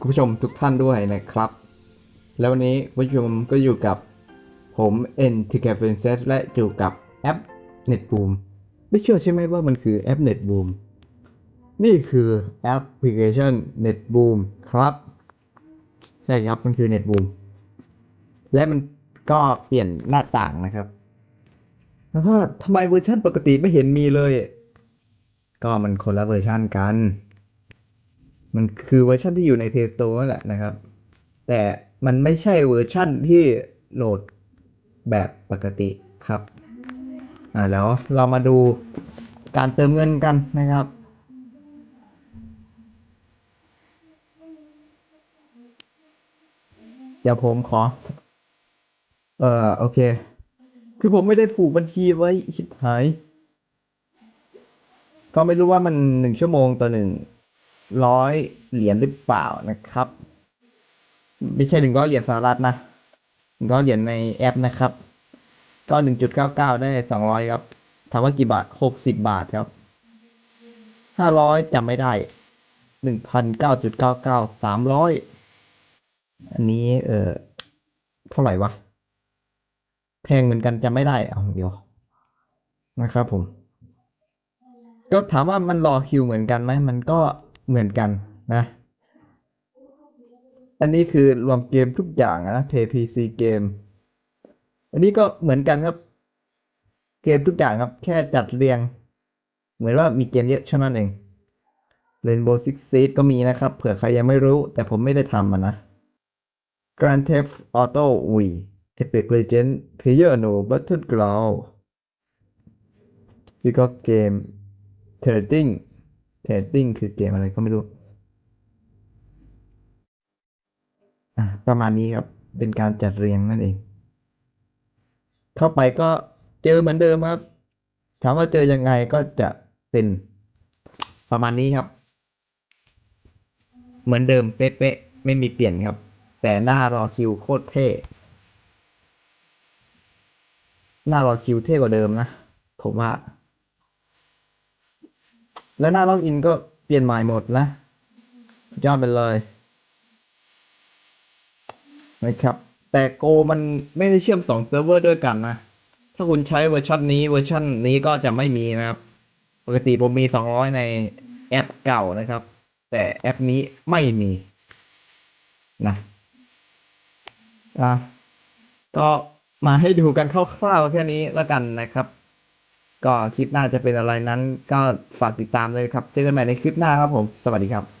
คุณผู้ชมทุกท่านด้วยนะครับ แล้ววันนี้คุณผู้ชมก็อยู่กับผม n t k f r i n c e s และอยู่กับแอป NetBoom ไม่เชื่อใช่ไหมว่ามันคือแอป NetBoom นี่คือแอปพลิเคชัน NetBoom ครับใช่ครับมันคือ NetBoom และมันก็เปลี่ยนหน้าต่างนะครับ แล้วก็ทำไมเวอร์ชันปกติไม่เห็นมีเลย ก็มันคนละเวอร์ชันกัน มันคือเวอร์ชันที่อยู่ใน Play Store นั่นแหละนะครับ แต่มันไม่ใช่เวอร์ชันที่โหลดแบบปกติครับ อ่าแล้วเรามาดูการเติมเงินกันนะครับ เดี๋ยวผมขอ เอ่อโอเค คือผมไม่ได้ผูกบัญชีไว้ชิบหาย ก็ไม่รู้ว่ามันหนึ่งชั่วโมงต่อหนึ่ง ร้อยเหรียญหรือเปล่านะครับ ไม่ใช่หนึ่งร้อยเหรียญสหรัฐนะหนึ่งร้อยเหรียญในแอปนะครับ ก็หนึ่งจุดเก้าเก้าได้สองร้อยครับถามว่ากี่บาทหกสิบบาทครับห้าร้อยจำไม่ได้หนึ่งพันเก้าจุดเก้าเก้าสามร้อยอันนี้เออเท่าไหร่วะ แพงเหมือนกันจำไม่ได้เอาเดี๋ยวนะครับผม ก็ถามว่ามันรอคิวเหมือนกันไหมมันก็ เหมือนกันนะ อันนี้คือรวมเกมทุกอย่างนะ PPC เกม อันนี้ก็เหมือนกันครับ เกมทุกอย่างครับ แค่จัดเรียง เหมือนว่ามีเกมเยอะเท่านั้นเอง Rainbow Six Siege ก็มีนะครับ เผื่อใครยังไม่รู้ แต่ผมไม่ได้ทำมันนะ Grand Theft Auto V Epic Legend Player No Battleground แล้วก็เกม Trading Trading คือเกมอะไรก็ไม่รู้ อะประมาณนี้ครับ เป็นการจัดเรียงนั่นเอง เข้าไปก็เจอเหมือนเดิมครับ ถามว่าเจอยังไงก็จะเป็นประมาณนี้ครับ เหมือนเดิมเป๊ะๆไม่มีเปลี่ยนครับ แต่หน้ารอคิวโคตรเท่หน้ารอคิวเท่กว่าเดิมนะ ผมว่า แล้วหน้าล็อกอินก็เปลี่ยนใหม่หมดนะสุดยอดไปเลยนะครับ แต่โกมันไม่ได้เชื่อมสองเซิร์ฟเวอร์ด้วยกันนะ ถ้าคุณใช้เวอร์ชันนี้เวอร์ชันนี้ก็จะไม่มีนะครับ ปกติผมมี 200 ในแอปเก่านะครับ แต่แอปนี้ไม่มีนะอะก็มาให้ดูกันคร่าวๆแค่นี้แล้วกันนะครับ ก็คลิปหน้าจะเป็นอะไรนั้น ก็ฝากติดตามเลยครับเจอกันใหม่ในคลิปหน้าครับผม สวัสดีครับ